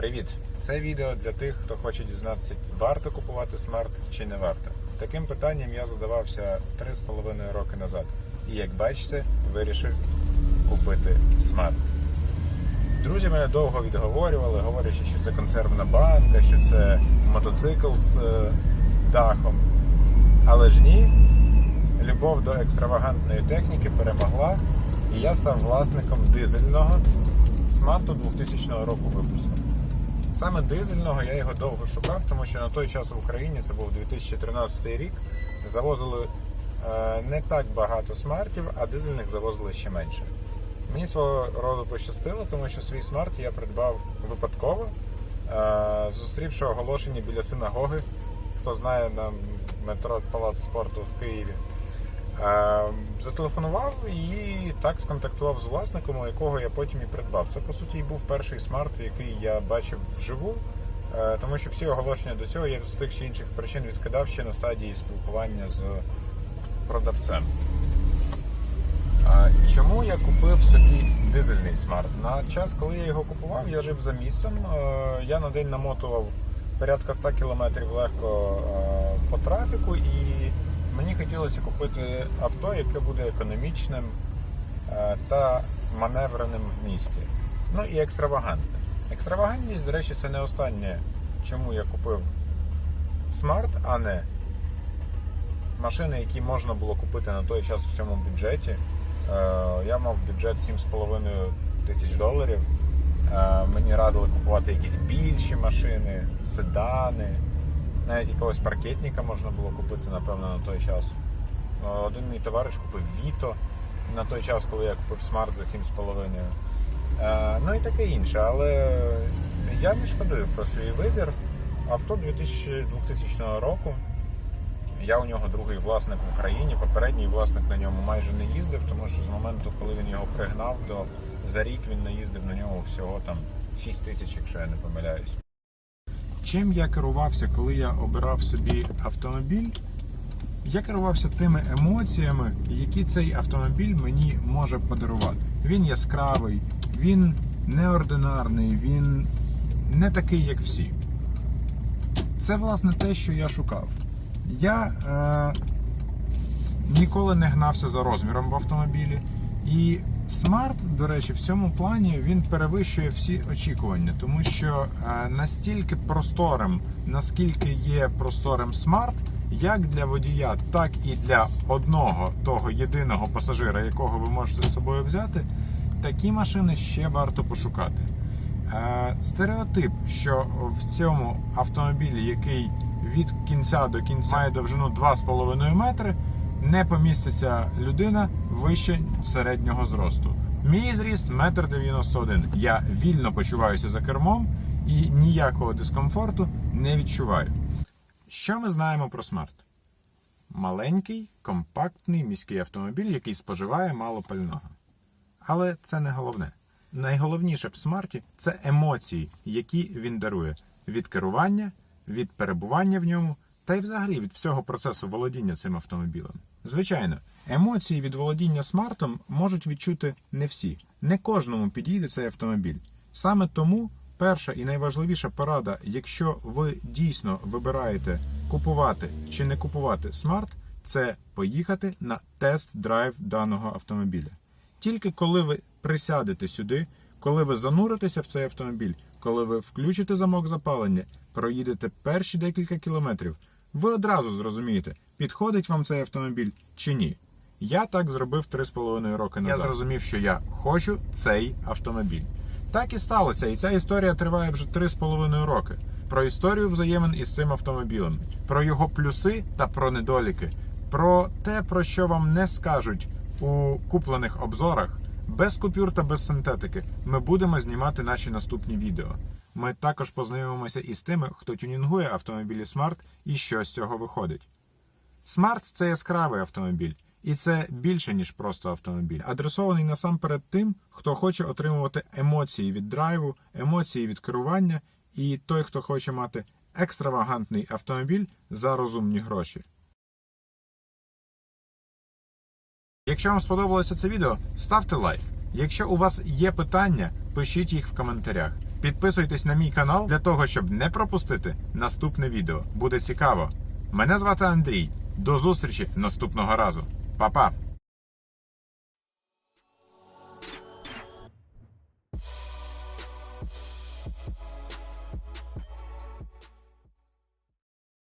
Привіт! Це відео для тих, хто хоче дізнатися, варто купувати смарт чи не варто. Таким питанням я задавався 3,5 роки назад. І як бачите, вирішив купити смарт. Друзі мене довго відговорювали, говорячи, що це консервна банка, що це мотоцикл з е, дахом. Але ж ні, любов до екстравагантної техніки перемогла, і я став власником дизельного смарту 2000 року випуску. Саме дизельного я його довго шукав, тому що на той час в Україні це був 2013 рік. Завозили е, не так багато смартів, а дизельних завозили ще менше. Мені свого роду пощастило, тому що свій смарт я придбав випадково, е, зустрівши оголошення біля синагоги. Хто знає на метро Палац спорту в Києві. Е, Зателефонував і так сконтактував з власником, якого я потім і придбав. Це по суті і був перший смарт, який я бачив вживу, е, тому що всі оголошення до цього я з тих чи інших причин відкидав ще на стадії спілкування з продавцем. Чому я купив собі дизельний смарт? На час, коли я його купував, я жив за містом. Е, Я на день намотував порядка 100 кілометрів легко по трафіку, і хотілося купити авто, яке буде економічним е, та маневреним в місті. Ну і екстравагантним. Екстравагантність, до речі, це не останнє, чому я купив смарт, а не машини, які можна було купити на той час в цьому бюджеті. Е, Я мав бюджет 7,5 тисяч доларів. Е, Мені радили купувати якісь більші машини, седани. Навіть якогось паркетника можна було купити, напевно, на той час. Е, Один мій товариш купив Віто на той час, коли я купив смарт за 7,5. Е, Ну і таке інше. Але я не шкодую про свій вибір. Авто 2000, 2000 року. Я у нього другий власник в Україні. Попередній власник на ньому майже не їздив, тому що з моменту, коли він його пригнав, до за рік він наїздив на ньому всього там 6 тисяч, якщо я не помиляюсь. Чим я керувався, коли я обирав собі автомобіль? Я керувався тими емоціями, які цей автомобіль мені може подарувати. Він яскравий, він неординарний, він не такий, як всі. Це власне те, що я шукав. Я е, ніколи не гнався за розміром в автомобілі. І Smart, до речі, в цьому плані він перевищує всі очікування, тому що е, настільки просторим, наскільки є просторим Smart, як для водія, так і для одного того єдиного пасажира, якого ви можете з собою взяти, такі машини ще варто пошукати. Е, Стереотип, що в цьому автомобілі, який від кінця до кінця має довжину 2,5 метри, не поміститься людина вище середнього зросту. Мій зріст 1,91 м. Я вільно почуваюся за кермом і ніякого дискомфорту не відчуваю. Що ми знаємо про смарт? Маленький, компактний міський автомобіль, який споживає мало пального. Але це не головне. Найголовніше в смарті це емоції, які він дарує від керування, від перебування в ньому та й взагалі від всього процесу володіння цим автомобілем. Звичайно, емоції від володіння смартом можуть відчути не всі. Не кожному підійде цей автомобіль. Саме тому перша і найважливіша порада, якщо ви дійсно вибираєте купувати чи не купувати смарт, це поїхати на тест-драйв даного автомобіля. Тільки коли ви присядете сюди, коли ви зануритеся в цей автомобіль, коли ви включите замок запалення, проїдете перші декілька кілометрів, ви одразу зрозумієте, підходить вам цей автомобіль чи ні. Я так зробив 3,5 роки назад. Я зрозумів, що я хочу цей автомобіль. Так і сталося, і ця історія триває вже 3,5 роки. Про історію взаємин із цим автомобілем, про його плюси та про недоліки, про те, про що вам не скажуть у куплених обзорах, без купюр та без синтетики, ми будемо знімати наші наступні відео. Ми також познайомимося із тими, хто тюнінгує автомобілі Smart і що з цього виходить. Smart – це яскравий автомобіль, і це більше ніж просто автомобіль, адресований насамперед тим, хто хоче отримувати емоції від драйву, емоції від керування, і той, хто хоче мати екстравагантний автомобіль за розумні гроші. Якщо вам сподобалося це відео, ставте лайк. Якщо у вас є питання, пишіть їх в коментарях. Підписуйтесь на мій канал для того, щоб не пропустити наступне відео. Буде цікаво. Мене звати Андрій. До зустрічі наступного разу. Па-па!